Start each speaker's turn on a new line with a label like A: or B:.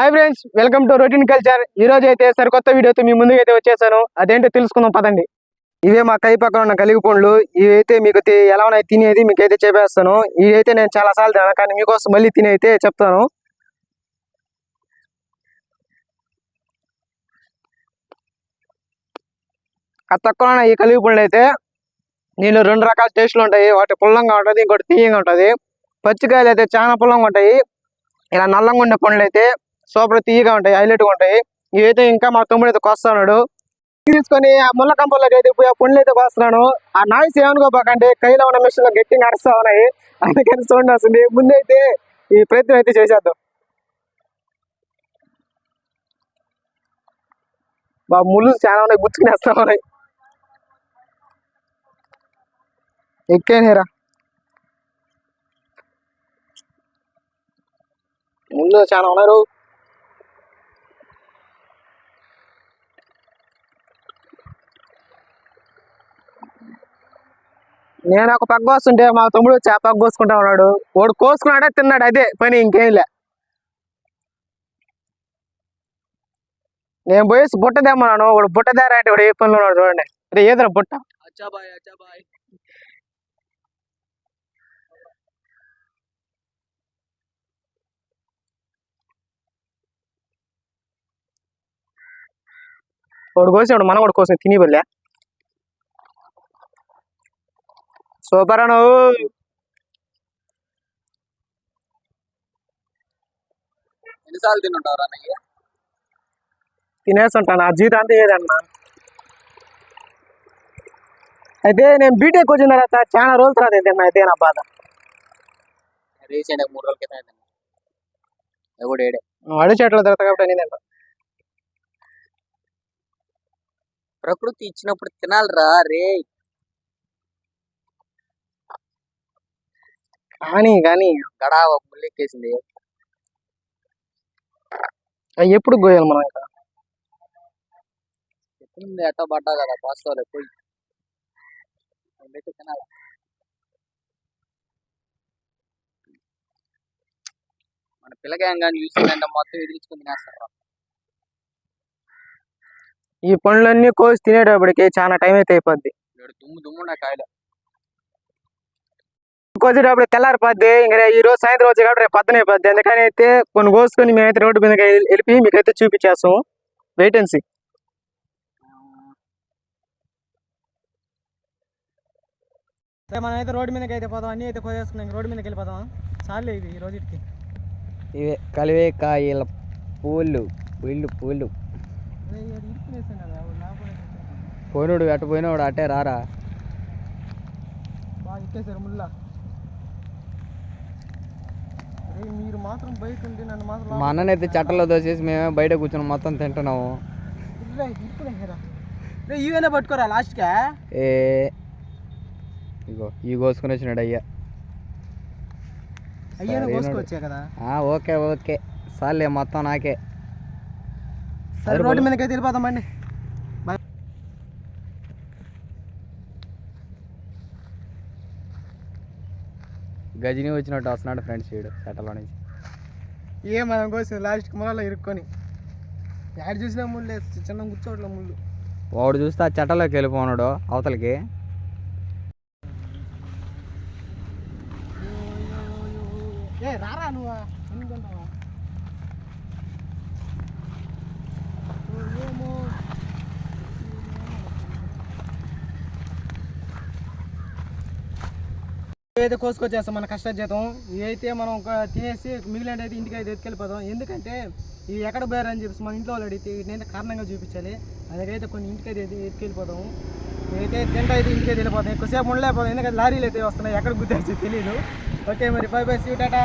A: Hi friends welcome to routine culture ఈ రోజు అయితే సరికొత్త వీడియోతో మీ ముందుకు అయితే వచ్చేసాను. అదేంటో తెలుసుకుందాం పదండి. ఇవే మా కై పక్కన ఉన్న కలిగి పండ్లు. ఇవైతే మీకు తి- ఎలా ఉన్నాయి తినేది మీకు అయితే చెప్పేస్తాను. ఇవైతే నేను చాలా సార్లు తిన్నాను కానీ మీకోసం మళ్ళీ తిని అయితే చెప్తాను. అది తక్కువ ఈ కలిగి పండ్లు అయితే దీనిలో రెండు రకాల టేస్ట్లు ఉంటాయి. ఒకటి పుల్లంగా ఉంటుంది ఇంకోటి తీయంగా ఉంటుంది. పచ్చికాయలు అయితే చాలా పుల్లంగా ఉంటాయి. ఇలా నల్లంగా ఉండే పండ్లు అయితే సూపర్ తీయగా ఉంటాయి హైలైట్గా ఉంటాయి. ఇవైతే ఇంకా మా తమ్ముడు అయితే కొస్తున్నాడు. తీసుకొని ఆ ముళ్ళ కంపల్లోకి అయితే పోయి ఆ పుండ్లు అయితే కోస్తున్నాను. ఆ నాయిస్ ఏమనుకోపోకండి కైలో ఉన్న మిషన్లో గట్టిగా అరుస్తా ఉన్నాయి. అందుకని సౌండ్ వస్తుంది. ముందైతే ఈ ప్రయత్నం అయితే చేసేద్దాం. బా ముళ్ళు చాలా ఉన్నాయి గుచ్చుకునేస్తా ఉన్నాయి. ఎక్కేనేరా ముళ్ళు చాలా ఉన్నారు. నేను ఒక పగ్గ వస్తుంటే మా తమ్ముడు వచ్చి ఆ కోసుకుంటా ఉన్నాడు. వాడు కోసుకున్నాడే తిన్నాడు. అదే పని ఇంకేం లే. నేను పోయేసి బుట్ట తెమ్మన్నాను. వాడు బుట్ట దారా అంటే వాడు ఏ పనిలో ఉన్నాడు చూడండి. అరే ఏదరా బుట్ట? వాడు కోసాడు మనం కూడా కోసం తిని బల్లే సూపర్ అను
B: ఎన్నిసార్లు తింటుంటారు అన్నయ్య
A: తినేస్తుంటాను ఆ జీతం అంతా ఏదన్నా? అయితే నేను బీటెక్ వచ్చిన తర్వాత చాలా రోజుల తర్వాత తిన్నా అయితే నా బాధ.
B: రీసెంట్ మూడు రోజుల క్రితం ఏడే.
A: అడి చెట్ల తర్వాత కాబట్టి నేను
B: ప్రకృతి ఇచ్చినప్పుడు తినాలిరా రే
A: కానీ కానీ
B: గడా ఒక ముల్లెక్కేసింది.
A: అవి ఎప్పుడు గోయాలి మనం ఇంకా?
B: చెప్పింది ఎట్టో పడ్డా కదా పాసుకోవాలి పోయి తినాలి. మన పిల్లకాయం కానీ చూసిందంటే మొత్తం ఎదిరించుకుని తినేస్తారు?
A: ఈ పండ్లన్నీ కోసి తినేటప్పటికి చాలా టైం అయితే అయిపోద్ది.
B: ఇక్కడ దుమ్ము దుమ్ము నా కాయలు.
A: కోసేటప్పుడు తెల్లారిపోద్ది. ఇంకా ఈ రోజు సాయంత్రం వచ్చి కాబట్టి రేపు పొద్దున అయిపోద్ది. అందుకని అయితే కొన్ని కోసుకొని మేమైతే రోడ్డు మీద వెళ్ళి మీకైతే చూపించేస్తాం వెయిట్ అండ్ సీ సరే మనం అయితే రోడ్డు మీదకి అయితే పోదాం. అన్నీ అయితే కోసేసుకున్నాం. రోడ్డు మీదకి వెళ్ళిపోదాం చాలే ఇది ఈ రోజుకి
C: ఇవే కలివేకాయల పూలు వీళ్ళు పూలు. పోయినోడు అటు పోయినోడు అటే రారా?
A: బాగా ఇచ్చేసారు ముళ్ళ అరే మీరు మాత్రం బయట ఉండి నన్ను మాత్రం
C: మా అన్ననైతే చట్టలో దోసేసి మేమే బయట కూర్చొని మొత్తం తింటున్నాము.
A: ఇవైనా పట్టుకోరా లాస్ట్గా
C: ఏ ఇగో ఈ కోసుకుని వచ్చినాడు అయ్యా. సరేనోడు.
A: కోసుకొచ్చా కదా?
C: Okay okay. సార్లే మొత్తం నాకే.
A: సరే రోడ్డు
C: బాబు.
A: మీదకి అయితే వెళ్ళిపోదామండి
C: గజని వచ్చినట్టు వస్తున్నాడు ఫ్రెండ్స్ వీడు చట్టలో నుంచి.
A: ఏ మనం కోసింది లాస్ట్కి ముళ్ళలో ఇరుక్కొని. యాడ్ చూసినా ముళ్ళు చిన్న కూర్చోట్ల ముళ్ళు.
C: వాడు చూస్తే ఆ చట్టలోకి వెళ్ళిపోన్నాడు అవతలకి.
A: ఏ రారా నువ్వు? ఎందుకంటావా ఏదైతే కోసుకొచ్చేస్తాం మన కష్టం ఇవి ఇదైతే మనం ఒక తినేసి మిగిలిన అయితే ఇంటికి అయితే ఎత్తుకెళ్ళిపోదాం ఎందుకంటే ఇవి ఎక్కడ పోయారని చెప్పేసి మన ఇంట్లో వాళ్ళు అడిగితే వీటిని కారణంగా చూపించాలి. అదైతే కొన్ని ఇంటికి అయితే ఎత్తుకెళ్ళిపోతాము ఎత్తుకెళ్ళిపోదాం ఇదైతే తింట అయితే ఇంటికి అయితే వెళ్ళిపోతాం. ఎక్కువసేపు ఉండలేకపోతాం. ఎందుకంటే లారీలు అయితే వస్తున్నాయి. ఎక్కడ గుద్దేసి తెలియదు ఓకే మరి బై బై సీ టాటా.